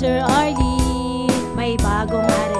Teacher Arlene, may bagong ari.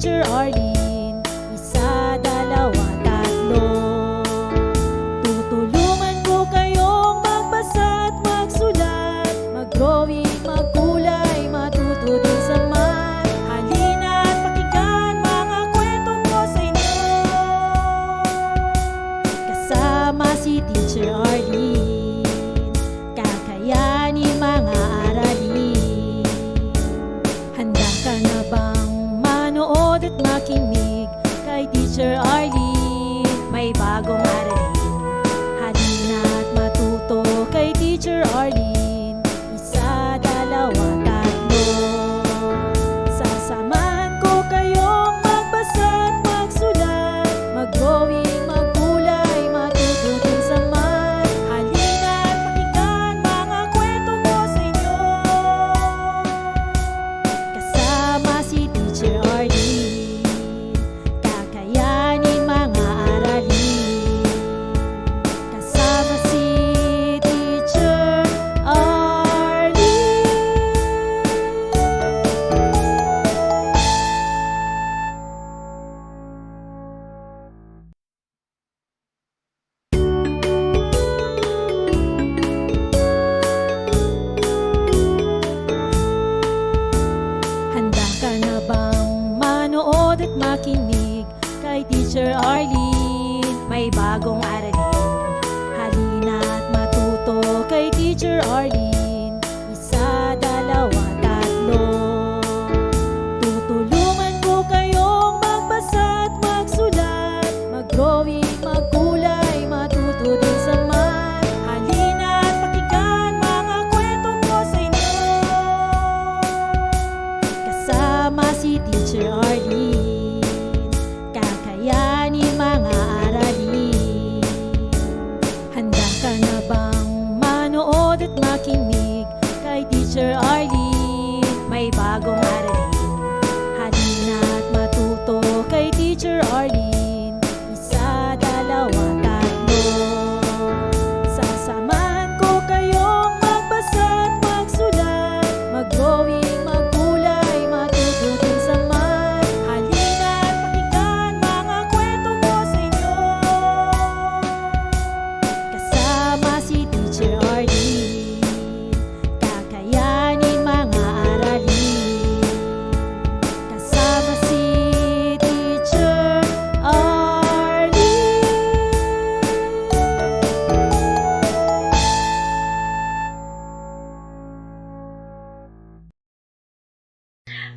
teacher, are you? makinig kay Teacher Arlene. are you?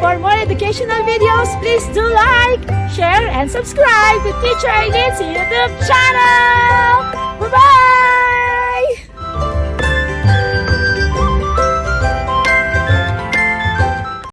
For more educational videos, please do like, share, and subscribe to Teacher Aileen's YouTube channel. Bye-bye!